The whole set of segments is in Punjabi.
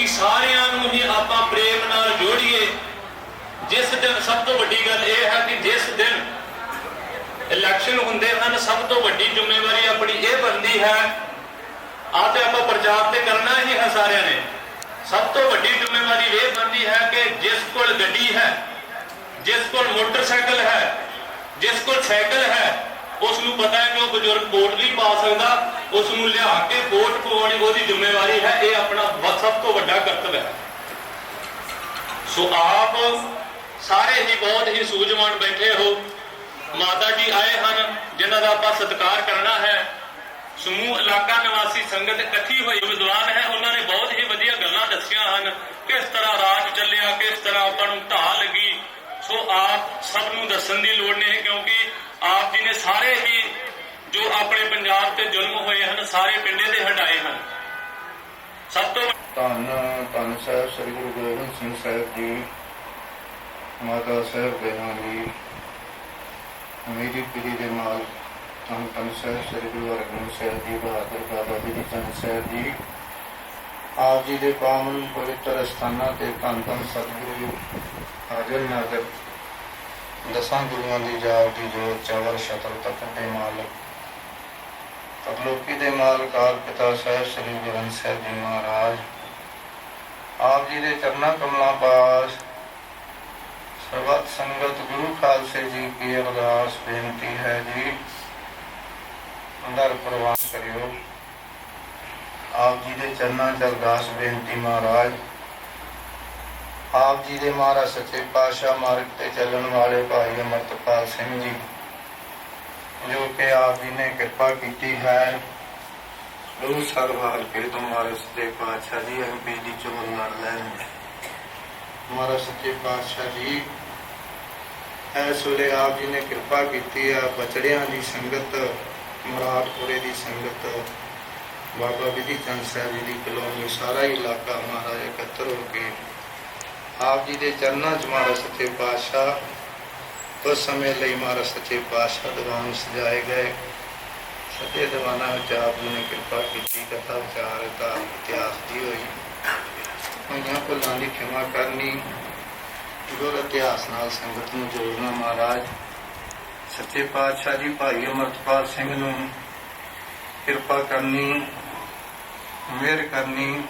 ਕਿ ਸਾਰਿਆਂ ਨੂੰ ਹੀ ਆਪਾਂ ਪ੍ਰੇਮ ਨਾਲ ਜੋੜੀਏ। ਜਿਸ ਦਿਨ ਸਭ ਤੋਂ ਵੱਡੀ ਗੱਲ ਇਹ ਹੈ ਕਿ ਜਿਸ ਦਿਨ ਇਲੈਕਸ਼ਨ ਹੁੰਦੇ ਹਨ, ਸਭ ਤੋਂ ਵੱਡੀ ਜ਼ਿੰਮੇਵਾਰੀ ਆਪਣੀ ਇਹ ਬਣਦੀ ਹੈ ਆ ਤੇ ਆਪਾਂ ਪ੍ਰਚਾਰ ਤੇ ਕਰਨਾ ਹੀ ਹੈ ਸਾਰਿਆਂ ਨੇ। ਸਭ ਤੋਂ ਵੱਡੀ ਜ਼ਿੰਮੇਵਾਰੀ ਇਹ ਬਣਦੀ ਹੈ ਕਿ ਜਿਸ ਕੋਲ ਗੱਡੀ ਹੈ, ਜਿਸ ਕੋਲ ਮੋਟਰਸਾਈਕਲ ਹੈ, ਜਿਸ ਕੋਲ ਸਾਈਕਲ ਹੈ, ਉਸ ਨੂੰ ਪਤਾ ਹੈ ਕਿ ਉਹ ਬਜ਼ੁਰਗ ਵੋਟ ਨਹੀਂ ਪਾ ਸਕਦਾ। ਉਸ ਨੂੰ ਲਿਆ ਕੇ ਵੋਟ ਪਵਾਉਣੀ ਉਹਦੀ ਜ਼ਿੰਮੇਵਾਰੀ ਹੈ, ਇਹ ਆਪਣਾ ਸਭ ਤੋਂ ਵੱਡਾ ਕਰਤੱਵ ਹੈ। ਸੋ ਆਪ ਸਾਰੇ ਹੀ ਬਹੁਤ ਹੀ ਸੂਝਵਾਨ ਬੈਠੇ ਹੋ। ਮਾਤਾ ਜੀ ਆਏ ਹਨ, ਜਿਨ੍ਹਾਂ ਦਾ ਆਪਾਂ ਸਤਿਕਾਰ ਕਰਨਾ ਹੈ। ਸਮੂਹ ਇਲਾਕਾ ਨਿਵਾਸੀ ਸੰਗਤ ਇਕੱਠੀ ਹੋਈ ਵਿਦਵਾਨ ਹੈ, ਉਹਨਾਂ ਨੇ ਬਹੁਤ ਹੀ ਵਧੀਆ ਗੱਲਾਂ ਦੱਸੀਆਂ ਹਨ। ਕਿਸ ਤਰ੍ਹਾਂ ਰਾਜ ਚੱਲਿਆ, ਕਿਸ ਤਰ੍ਹਾਂ ਆਪਾਂ ਨੂੰ ਢਾਹ ਲੱਗੀ। ਸੋ ਆਪ ਸਭ ਨੂੰ ਦੱਸਣ ਦੀ ਲੋੜ ਨਹੀਂ, ਕਿਉਂਕਿ ਆਪ ਜੀ ਨੇ ਸਾਰੇ ਹੀ ਜੋ ਆਪਣੇ ਪੰਜਾਬ ਤੇ ਜ਼ੁਲਮ ਹੋਏ ਹਨ, ਸਾਰੇ ਪਿੰਡੇ ਦੇ ਹਟਾਏ ਹਨ। ਸਭ ਤੋਂ ਧੰਨ ਧੰਨ ਸਾਹਿਬ, ਸ੍ਰੀ ਗੁਰੂ ਗੋਬਿੰਦ ਸਿੰਘ ਸਾਹਿਬ ਜੀ, ਮਾਤਾ ਸਾਹਿਬ ਬਹਿਣਾ ਜੀ ਮੇਰੀ ਪੀੜੀ ਦੇ ਨਾਲ ਧੰਨ ਧੰਨ ਸਾਹਿਬ, ਸ੍ਰੀ ਗੁਰੂ ਹਰਗੋਬਿੰਦ ਸਾਹਿਬ ਜੀ, ਬਹਾਦਰ ਬਾਬਾ ਜੀ ਚੰਦ ਸਾਹਿਬ ਜੀ। ਆਪ ਜੀ ਦੇ ਪਾਵਨ ਪਵਿੱਤਰ ਸਥਾਨਾਂ ਤੇ ਧੰਨ ਧੰਨ ਸਤਿਗੁਰੂ ਹਾਜ਼ਰ ਨਾਜ਼ਰ। ਦਸਾਂ ਗੁਰੂਆਂ ਦੀ ਜਾਗ ਦੀ ਜੋਤ ਚਾਵਰ ਸ਼ਤਰ ਤੱਕ ਦੇ ਮਾਲਕ ਪਰਲੋਕੀ ਦੇ ਮਾਲਕ ਆਪ ਪਿਤਾ ਸਾਹਿਬ ਸ੍ਰੀ ਗੁਰੂ ਸਾਹਿਬ ਜੀ ਮਹਾਰਾਜ। ਆਪ ਜੀ ਦੇ ਚਰਨਾਂ ਕਮਲਾਂ ਪਾਸ ਸਰਬੱਤ ਸੰਗਤ ਗੁਰੂ ਖਾਲਸੇ ਜੀ ਕੀ ਅਰਦਾਸ ਬੇਨਤੀ ਹੈ ਜੀ। ਅੰਦਰ ਪ੍ਰਵਾਨ ਕਰਿਓ। ਆਪ ਜੀ ਦੇ ਚਰਨਾਂ 'ਚ ਅਰਦਾਸ ਬੇਨਤੀ ਮਹਾਰਾਜ। ਆਪ ਜੀ ਦੇ ਮਹਾਰਾਜ ਸੱਚੇ ਪਾਤਸ਼ਾਹ ਮਾਰਗ ਤੇ ਚੱਲਣ ਵਾਲੇ ਭਾਈ ਅਮਰਤਪਾਲ ਸਿੰਘ ਜੀ ਜੋ ਕਿ ਆਪ ਜੀ ਨੇ ਕਿਰਪਾ ਕੀਤੀ ਹੈ। ਉਹ ਸਰਵਾਲ ਕੇ ਤੁਮਾਰੇ ਸੱਚੇ ਪਾਤਸ਼ਾਹ ਜੀ ਐਮਪੀ ਦੀ ਚੋਣ ਲੜ ਲੈਣ। ਮਹਾਰਾ ਸੱਚੇ ਪਾਤਸ਼ਾਹ ਜੀ ਐਸ ਵੇਲੇ ਆਪ ਜੀ ਨੇ ਕਿਰਪਾ ਕੀਤੀ ਆ ਬਚੜਿਆਂ ਦੀ ਸੰਗਤ ਮੁਰਾਦਪੁਰੇ ਦੀ ਸੰਗਤ ਬਾਬਾ ਵਿਧੀ ਚੰਦ ਸਾਹਿਬ ਜੀ ਦੀ ਕਲੋਨੀ ਸਾਰਾ ਹੀ ਇਲਾਕਾ ਮਹਾਰਾਜ ਇਕੱਤਰ ਹੋ ਕੇ ਆਪ ਜੀ ਦੇ ਚਰਨਾਂ 'ਚ ਮਹਾਰਾ ਸੱਚੇ ਪਾਤਸ਼ਾਹ। ਉਸ ਸਮੇਂ ਲਈ ਮਹਾਰਾਜ ਸੱਚੇ ਪਾਤਸ਼ਾਹ ਦੀਵਾਨ ਸਜਾਏ ਗਏ। ਸੱਚੇ ਦੀਵਾਨਾਂ ਵਿੱਚ ਆਪ ਨੇ ਕਿਰਪਾ ਕੀਤੀ, ਕਥਾ, ਵਿਚਾਰ ਦਾ ਇਤਿਹਾਸ ਦੀ ਹੋਈ। ਹੋਈਆਂ ਭੁੱਲਾਂ ਦੀ ਖਿਮਾ ਕਰਨੀ, ਗੁਰ ਇਤਿਹਾਸ ਨਾਲ ਸੰਗਤ ਨੂੰ ਜੋੜਨਾ ਮਹਾਰਾਜ। ਸੱਚੇ ਪਾਤਸ਼ਾਹ ਜੀ, ਭਾਈ ਅਮਰਤਪਾਲ ਸਿੰਘ ਨੂੰ ਕਿਰਪਾ ਕਰਨੀ, ਮਿਹਰ ਕਰਨੀ,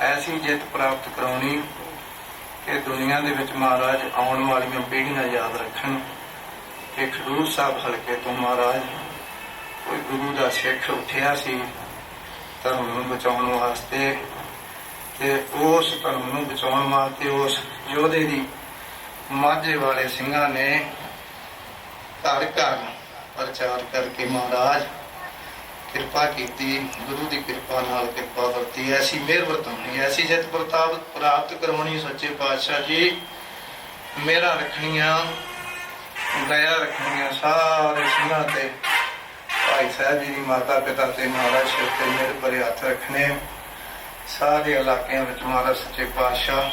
ਐਸੀ ਜਿੱਤ ਪ੍ਰਾਪਤ ਕਰਾਉਣੀ ਕਿ ਦੁਨੀਆ ਦੇ ਵਿੱਚ ਮਹਾਰਾਜ ਆਉਣ ਵਾਲੀਆਂ ਪੀੜ੍ਹੀਆਂ ਯਾਦ ਰੱਖਣ। ਕਿ ਖਡੂਰ ਸਾਹਿਬ ਹਲਕੇ ਤੋਂ ਮਹਾਰਾਜ, ਕੋਈ ਗੁਰੂ ਦਾ ਸਿੱਖ ਉੱਠਿਆ ਸੀ ਧਰਮ ਨੂੰ ਬਚਾਉਣ ਵਾਸਤੇ ਤੇ ਉਸ ਧਰਮ ਨੂੰ ਬਚਾਉਣ ਵਾਸਤੇ ਉਸ ਯੋਧੇ ਦੀ ਮਾਝੇ ਵਾਲੇ ਸਿੰਘਾਂ ਨੇ ਘਰ ਘਰ ਪ੍ਰਚਾਰ ਕਰਕੇ ਮਹਾਰਾਜ ਕਿਰਪਾ ਕੀਤੀ, ਗੁਰੂ ਦੀ ਕਿਰਪਾ ਨਾਲ ਕਿਰਪਾ ਵਰਤੀ, ਐਸੀ ਮਿਹਰ ਵਰਤਾਉਣੀ, ਐਸੀ ਜਿੱਤ ਪ੍ਰਤਾਪ ਪ੍ਰਾਪਤ ਕਰਵਾਉਣੀ ਸੱਚੇ ਪਾਤਸ਼ਾਹ ਜੀ। ਮੇਰਾ ਰੱਖਣੀਆਂ, ਦਇਆ ਰੱਖਣੀਆਂ, ਸਾਰੇ ਸਿੰਘਾਂ ਤੇ। ਭਾਈ ਸਾਹਿਬ ਜੀ ਦੀ ਮਾਤਾ ਪਿਤਾ ਤੇ ਮਹਾਰਾਜ ਸਿਰ ਤੇ ਮੇਰੇ ਭਰੇ ਹੱਥ ਰੱਖਣੇ। ਸਾਰੇ ਇਲਾਕਿਆਂ ਵਿੱਚ ਮਹਾਰਾਜ ਸੱਚੇ ਪਾਤਸ਼ਾਹ।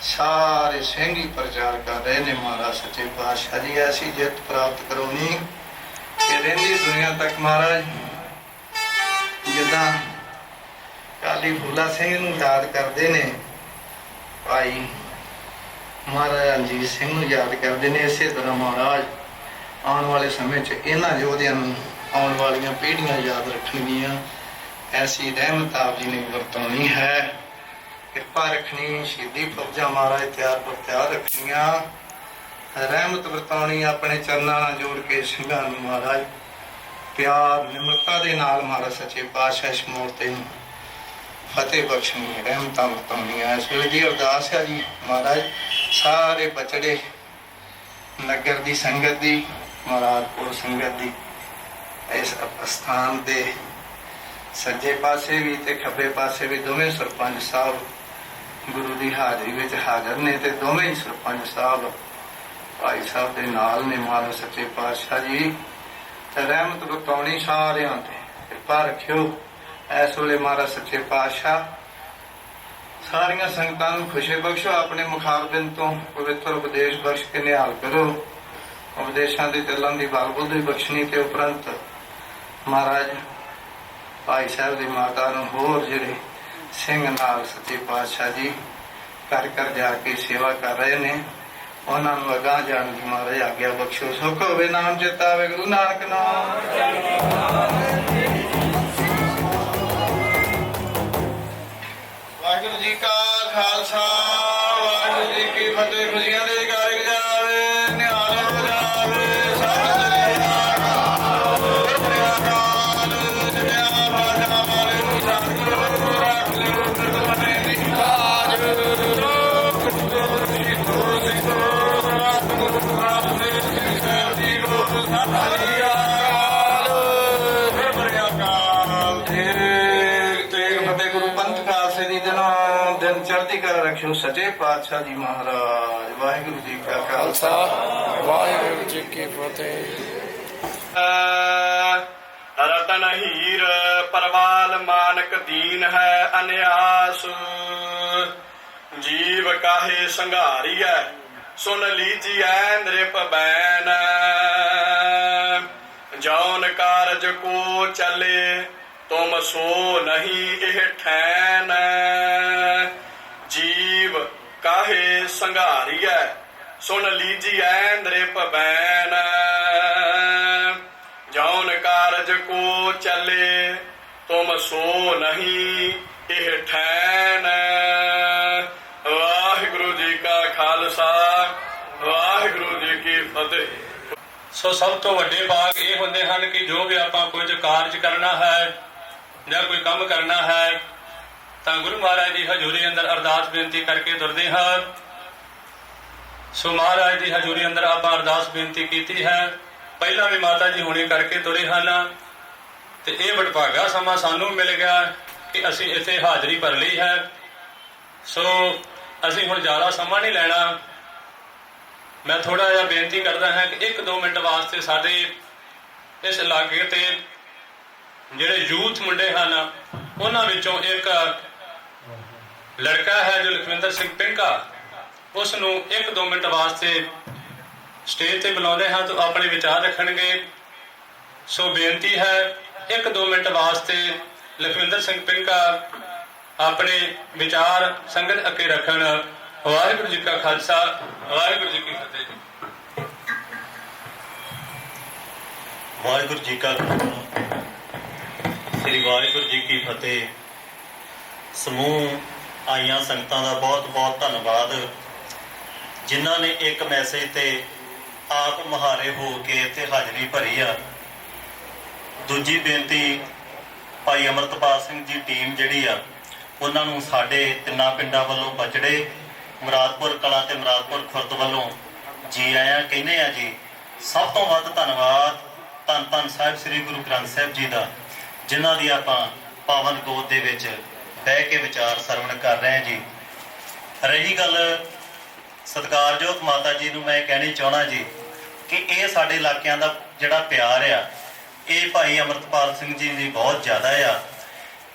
ਸਾਰੇ ਸਿੰਘ ਹੀ ਪ੍ਰਚਾਰ ਕਰ ਰਹੇ ਨੇ ਮਹਾਰਾਜ ਸੱਚੇ ਪਾਤਸ਼ਾਹ ਜੀ, ਐਸੀ ਜਿੱਤ ਪ੍ਰਾਪਤ ਕਰਾਉਣੀ ਕਿ ਰਹਿੰਦੀ ਦੁਨੀਆ ਤੱਕ ਮਹਾਰਾਜ ਜਿੱਦਾਂ ਕਾਲੀ ਫੂਲਾ ਸਿੰਘ ਨੂੰ ਯਾਦ ਕਰਦੇ ਨੇ, ਭਾਈ ਮਹਾਰਾਜ ਰਣਜੀਤ ਸਿੰਘ ਨੂੰ ਯਾਦ ਕਰਦੇ ਨੇ, ਇਸੇ ਤਰ੍ਹਾਂ ਮਹਾਰਾਜ ਆਉਣ ਵਾਲੇ ਸਮੇਂ 'ਚ ਇਹਨਾਂ ਯੋਧਿਆਂ ਨੂੰ ਆਉਣ ਵਾਲੀਆਂ ਪੀੜ੍ਹੀਆਂ ਯਾਦ ਰੱਖਣਗੀਆਂ। ਐਸੀ ਰਹਿਮਤ ਆਪ ਜੀ ਨੇ ਵਰਤਾਉਣੀ ਹੈ। ਕਿਰਪਾ ਰੱਖਣੀ, ਸ਼ਹੀਦੀ ਫੌਜਾਂ ਮਹਾਰਾਜ ਤਿਆਰ ਪਰ ਤਿਆਰ ਰੱਖਣੀਆਂ। ਰਹਿਮਤ ਵਰਤਾਉਣੀ, ਆਪਣੇ ਚਰਨਾਂ ਨਾਲ ਜੋੜ ਕੇ ਸਿੰਘਾਂ ਨੂੰ ਮਹਾਰਾਜ ਪਿਆਰ, ਨਿਮਰਤਾ ਦੇ ਨਾਲ ਮਹਾਰਾਜ ਸੱਚੇ ਪਾਤਸ਼ਾਹ ਇਸ ਮੂਰਤੀ ਨੂੰ। ਫਤਿਹ ਬਖਸ਼ਣੀ, ਰਹਿਮਤਾਂ ਵਰਤਾਉਣੀਆਂ। ਇਸ ਵੇਲੇ ਦੀ ਅਰਦਾਸ ਹੈ ਜੀ ਮਹਾਰਾਜ, ਸਾਰੇ ਬਚੜੇ ਨਗਰ ਦੀ ਸੰਗਤ ਦੀ ਮਹਾਰਾਜਪੁਰ ਸੰਗਤ ਦੀ, ਇਸ ਅਸਥਾਨ ਦੇ ਸੱਜੇ ਪਾਸੇ ਵੀ ਤੇ ਖੱਬੇ ਪਾਸੇ ਵੀ ਦੋਵੇਂ ਸਰਪੰਚ ਸਾਹਿਬ ਗੁਰੂ ਦੀ ਹਾਜ਼ਰੀ ਵਿੱਚ ਹਾਜ਼ਰ ਨੇ ਤੇ ਦੋਵੇਂ ਸਰਪੰਚ ਸਾਹਿਬ ਭਾਈ ਸਾਹਿਬ ਦੇ ਨਾਲ ਨੇ ਮਹਾਰਾਜ ਸੱਚੇ ਪਾਤਸ਼ਾਹ ਜੀ। ਰਹਿਮਤ ਬਤਾਉਣੀ ਸਾਰਿਆਂ ਤੇ। ਕਿਰਪਾ ਰੱਖਿਓ। ਇਸ ਵੇਲੇ ਮਹਾਰਾਜ ਸੱਚੇ ਪਾਤਸ਼ਾਹ, ਸਾਰੀਆਂ ਸੰਗਤਾਂ ਨੂੰ ਖੁਸ਼ੀ ਬਖਸ਼ੋ। ਆਪਣੇ ਮੁਖਾਰਬਿੰਦ ਤੋਂ ਪਵਿੱਤਰ ਉਪਦੇਸ਼ ਬਖਸ਼ ਕੇ ਨਿਹਾਲ ਕਰੋ। ਉਪਦੇਸ਼ਾਂ ਦੇ ਚੱਲਣ ਦੀ ਬਲ ਬੁੱਧੀ ਬਖਸ਼ਣੀ ਤੇ ਉਪਰੰਤ ਮਹਾਰਾਜ ਭਾਈ ਸਾਹਿਬ ਦੀ ਮਾਤਾ ਨੂੰ ਹੋਰ ਜਿਹੜੇ ਸਿੰਘ ਨਾਲ ਸੱਚੇ ਪਾਤਸ਼ਾਹ ਜੀ ਕਰ ਕਰ ਜਾ ਕੇ ਸੇਵਾ ਕਰ ਰਹੇ ਨੇ। ਉਹਨਾਂ ਨੂੰ ਅਗਾਹ ਜਾਣ ਦੀ ਮਹਾਰਾਜ ਆਗਿਆ ਬਖਸ਼ੋ, ਸੁਖ ਹੋਵੇ ਨਾਮ ਚੇਤਾ ਗੁਰੂ ਨਾਨਕ ਨਾਮ। ਵਾਹਿਗੁਰੂ ਜੀ ਕਾ ਖਾਲਸਾ, ਵਾਹਿਗੁਰੂ ਜੀ ਕੀ ਫਤਿਹ। ਖੁਸ਼ੀਆਂ ਸੱਚੇ ਪਾਤਸ਼ਾਹ ਜੀ ਮਹਾਰਾਜ ਵਾਹਿਗੁਰੂ ਜੀ ਕਾ ਖਾਲਸਾ। ਵਾਹਿਗੁਰੂ ਜੀ ਕੀ ਫਤਿਹ। ਰਤਨ ਹੀਰ ਪਰਵਾਲ ਮਾਨਕ ਦੀਨ ਹੈ ਅਨਿਆਸ। ਜੀਵ ਕਾਹੇ ਸੰਘਾਰੀਐ ਸੁਨ ਲੀਜੀਐ ਨ੍ਰਿਪ ਬੈਨ। ਜੌਨ ਕਾਰਜ ਕੋ ਚਲੇ ਤੁਮ ਸੋ ਨਹੀਂ ਇਹ ਠੈਨ ਜੀਵ ਕਾਹੇ ਸੰਘਾਰੀਐ, ਸੁਣ ਲੀਜੀਐ ਨ੍ਰਿਪ ਬੈਨ। ਜੌਨ ਕਾਰਜ ਕੋ ਚੱਲੇ, ਤੁਮ ਸੋ ਨਹੀਂ ਇਹ ਠੈਨ ਵਾਹਿਗੁਰੂ ਜੀ ਕਾ ਖਾਲਸਾ, ਵਾਹਿਗੁਰੂ ਜੀ ਕੀ ਫਤਿਹ। ਸੋ ਸਭ ਤੋਂ ਵੱਡੇ ਬਾਗ ਇਹ ਹੁੰਦੇ ਹਨ ਕਿ ਜੋ ਵੀ ਆਪਾਂ ਕੁਝ ਕਾਰਜ ਕਰਨਾ ਹੈ ਜਾਂ ਕੋਈ ਕੰਮ ਕਰਨਾ ਹੈ ਤਾਂ ਗੁਰੂ ਮਹਾਰਾਜ ਦੀ ਹਜ਼ੂਰੀ ਅੰਦਰ ਅਰਦਾਸ ਬੇਨਤੀ ਕਰਕੇ ਤੁਰਦੇ ਹਾਂ। ਸੋ ਮਹਾਰਾਜ ਦੀ ਹਜ਼ੂਰੀ ਅੰਦਰ ਆਪਾਂ ਅਰਦਾਸ ਬੇਨਤੀ ਕੀਤੀ ਹੈ। ਪਹਿਲਾਂ ਵੀ ਮਾਤਾ ਜੀ ਹੁਣੇ ਕਰਕੇ ਤੁਰੇ ਹਨ। ਤੇ ਇਹ ਵਡਭਾਗਾ ਸਮਾਂ ਸਾਨੂੰ ਮਿਲ ਗਿਆ ਕਿ ਅਸੀਂ ਇੱਥੇ ਹਾਜ਼ਰੀ ਭਰ ਲਈ ਹੈ। ਸੋ ਅਸੀਂ ਹੁਣ ਜ਼ਿਆਦਾ ਸਮਾਂ ਨਹੀਂ ਲੈਣਾ। ਮੈਂ ਥੋੜਾ ਜਿਹਾ ਬੇਨਤੀ ਕਰਦਾ ਹਾਂ ਕਿ 1-2 ਮਿੰਟ ਵਾਸਤੇ ਸਾਡੇ ਇਸ ਇਲਾਕੇ ਤੇ ਜਿਹੜੇ ਯੂਥ ਮੁੰਡੇ ਹਨ, ਉਹਨਾਂ ਵਿੱਚੋਂ ਇੱਕ ਲੜਕਾ ਹੈ ਜੋ ਲਖਵਿੰਦਰ ਸਿੰਘ ਪਿੰਕਾ। ਉਸ ਨੂੰ 1-2 ਮਿੰਟ ਵਾਸਤੇ ਸਟੇਜ ਤੇ ਬੁਲਾਉਂਦੇ ਹਾਂ ਤਾਂ ਆਪਣੇ ਵਿਚਾਰ ਰੱਖਣਗੇ। ਸੋ ਬੇਨਤੀ ਹੈ 1-2 ਮਿੰਟ ਵਾਸਤੇ ਲਖਵਿੰਦਰ ਸਿੰਘ ਪਿੰਕਾ ਆਪਣੇ ਵਿਚਾਰ ਸੰਗਤ ਅੱਗੇ ਰੱਖਣ। ਵਾਹਿਗੁਰੂ ਜੀ ਕਾ ਖਾਲਸਾ, ਵਾਹਿਗੁਰੂ ਜੀ ਕੀ ਫਤਿਹ ਵਾਹਿਗੁਰੂ ਜੀ ਕਾ ਸ੍ਰੀ ਵਾਹਿਗੁਰੂ ਜੀ ਕੀ ਫਤਿਹ। ਸਮੂਹ ਆਈਆਂ ਸੰਗਤਾਂ ਦਾ ਬਹੁਤ ਬਹੁਤ ਧੰਨਵਾਦ। ਜਿਨ੍ਹਾਂ ਨੇ ਇੱਕ ਮੈਸੇਜ ਤੇ ਆਪ ਮਹਾਰੇ ਹੋ ਕੇ ਇੱਥੇ ਹਾਜ਼ਰੀ ਭਰੀ ਆ। ਦੂਜੀ ਬੇਨਤੀ ਭਾਈ ਅਮਰਤਪਾਲ ਸਿੰਘ ਜੀ ਟੀਮ ਜਿਹੜੀ ਆ, ਉਹਨਾਂ ਨੂੰ ਸਾਡੇ ਤਿੰਨਾਂ ਪਿੰਡਾਂ ਵੱਲੋਂ ਬਚੜੇ, ਮੁਰਾਦਪੁਰ ਕਲਾ ਤੇ ਮੁਰਾਦਪੁਰ ਖੁਰਦ ਵੱਲੋਂ ਜੀ ਆਇਆ ਕਹਿੰਦੇ ਆ ਜੀ, ਸਭ ਤੋਂ ਵੱਧ ਧੰਨਵਾਦ ਧੰਨ ਧੰਨ ਸਾਹਿਬ ਸ੍ਰੀ ਗੁਰੂ ਗ੍ਰੰਥ ਸਾਹਿਬ ਜੀ ਦਾ, ਜਿਨ੍ਹਾਂ ਦੀ ਆਪਾਂ ਪਾਵਨ ਗੋਦ ਦੇ ਵਿੱਚ ਬਹਿ ਕੇ ਵਿਚਾਰ ਸਰਵਣ ਕਰ ਰਹੇ ਜੀ। ਰਹੀ ਗੱਲ ਸਤਿਕਾਰਯੋਗ ਮਾਤਾ ਜੀ ਨੂੰ ਮੈਂ ਕਹਿਣੀ ਚਾਹਣਾ ਜੀ ਕਿ ਇਹ ਸਾਡੇ ਇਲਾਕਿਆਂ ਦਾ ਜਿਹੜਾ ਪਿਆਰ ਆ, ਇਹ ਭਾਈ ਅਮਰਤਪਾਲ ਸਿੰਘ ਜੀ ਦੀ ਬਹੁਤ ਜ਼ਿਆਦਾ ਆ।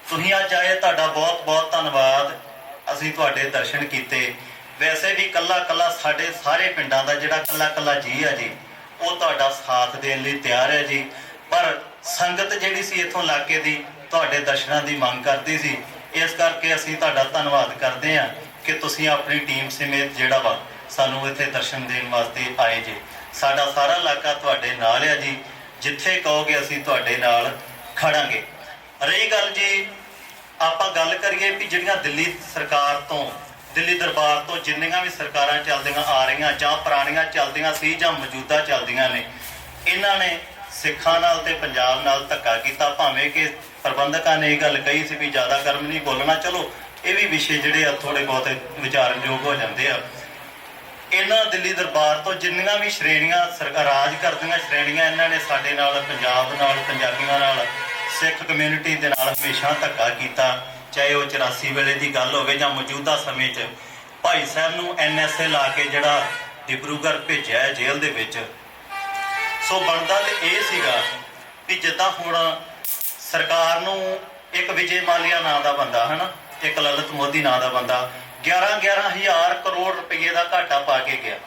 ਤੁਸੀਂ ਅੱਜ ਆਏ, ਤੁਹਾਡਾ ਬਹੁਤ ਬਹੁਤ ਧੰਨਵਾਦ। ਅਸੀਂ ਤੁਹਾਡੇ ਦਰਸ਼ਨ ਕੀਤੇ। ਵੈਸੇ ਵੀ ਕੱਲਾ ਕੱਲਾ ਸਾਡੇ ਸਾਰੇ ਪਿੰਡਾਂ ਦਾ ਜਿਹੜਾ ਕੱਲਾ ਕੱਲਾ ਜੀ ਆ ਜੀ, ਉਹ ਤੁਹਾਡਾ ਸਾਥ ਦੇਣ ਲਈ ਤਿਆਰ ਹੈ ਜੀ। ਪਰ ਸੰਗਤ ਜਿਹੜੀ ਸੀ ਇਥੋਂ ਇਲਾਕੇ ਦੀ, ਤੁਹਾਡੇ ਦਰਸ਼ਨਾਂ ਦੀ ਮੰਗ ਕਰਦੀ ਸੀ ਇਸ ਕਰਕੇ ਅਸੀਂ ਤੁਹਾਡਾ ਧੰਨਵਾਦ ਕਰਦੇ ਹਾਂ ਕਿ ਤੁਸੀਂ ਆਪਣੀ ਟੀਮ ਸਮੇਤ ਜਿਹੜਾ ਵਾ ਸਾਨੂੰ ਇੱਥੇ ਦਰਸ਼ਨ ਦੇਣ ਵਾਸਤੇ ਆਏ ਜੇ। ਸਾਡਾ ਸਾਰਾ ਇਲਾਕਾ ਤੁਹਾਡੇ ਨਾਲ ਆ ਜੀ। ਜਿੱਥੇ ਕਹੋਗੇ ਅਸੀਂ ਤੁਹਾਡੇ ਨਾਲ ਖੜਾਂਗੇ। ਰਹੀ ਗੱਲ ਜੀ, ਆਪਾਂ ਗੱਲ ਕਰੀਏ ਵੀ ਜਿਹੜੀਆਂ ਦਿੱਲੀ ਸਰਕਾਰ ਤੋਂ, ਦਿੱਲੀ ਦਰਬਾਰ ਤੋਂ ਜਿੰਨੀਆਂ ਵੀ ਸਰਕਾਰਾਂ ਚੱਲਦੀਆਂ ਆ ਰਹੀਆਂ ਜਾਂ ਪੁਰਾਣੀਆਂ ਚੱਲਦੀਆਂ ਸੀ ਜਾਂ ਮੌਜੂਦਾ ਚੱਲਦੀਆਂ ਨੇ, ਇਹਨਾਂ ਨੇ ਸਿੱਖਾਂ ਨਾਲ ਤੇ ਪੰਜਾਬ ਨਾਲ ਧੱਕਾ ਕੀਤਾ, ਭਾਵੇਂ ਕਿ ਪ੍ਰਬੰਧਕਾਂ ਨੇ ਇਹ ਗੱਲ ਕਹੀ ਸੀ ਵੀ ਜ਼ਿਆਦਾ ਗਰਮ ਨਹੀਂ ਬੋਲਣਾ, ਚਲੋ ਇਹ ਵੀ ਵਿਸ਼ੇ ਜਿਹੜੇ ਆ ਥੋੜੇ ਬਹੁਤ ਵਿਚਾਰਨਯੋਗ ਹੋ ਜਾਂਦੇ ਆ। ਇਹਨਾਂ ਦਿੱਲੀ ਦਰਬਾਰ ਤੋਂ ਜਿੰਨੀਆਂ ਵੀ ਸ਼੍ਰੇਣੀਆਂ ਸਰਕਾਰ ਰਾਜ ਕਰਦੀਆਂ ਸ਼੍ਰੇਣੀਆਂ ਇਹਨਾਂ ਨੇ ਸਾਡੇ ਨਾਲ, ਪੰਜਾਬ ਨਾਲ, ਪੰਜਾਬੀਆਂ ਨਾਲ, ਸਿੱਖ ਕਮਿਊਨਿਟੀ ਦੇ ਨਾਲ ਹਮੇਸ਼ਾ ਧੱਕਾ ਕੀਤਾ, ਚਾਹੇ ਉਹ 84 ਵੇਲੇ ਦੀ ਗੱਲ ਹੋਵੇ ਜਾਂ ਮੌਜੂਦਾ ਸਮੇਂ 'ਚ। ਭਾਈ ਸਾਹਿਬ ਨੂੰ ਐਨਐਸਏ ਲਾ ਕੇ ਜਿਹੜਾ ਡਿਬਰੂਗੜ੍ਹ ਭੇਜਿਆ ਜੇਲ੍ਹ ਦੇ ਵਿੱਚ ਸੋ ਬਣਦਾ ਤੇ ਇਹ ਸੀਗਾ ਕਿ ਜਿੱਦਾਂ ਹੁਣ ਸਰਕਾਰ ਨੂੰ ਇੱਕ ਵਿਜੇ ਮਾਲਿਆ ਨਾਂ ਦਾ ਬੰਦਾ, ਹਨਾ, ਇੱਕ ਲਲਿਤ ਮੋਦੀ ਨਾਂ ਦਾ ਬੰਦਾ 11 11000 ਕਰੋੜ ਰੁਪਏ ਦਾ ਘਾਟਾ ਪਾ ਕੇ ਗਿਆ।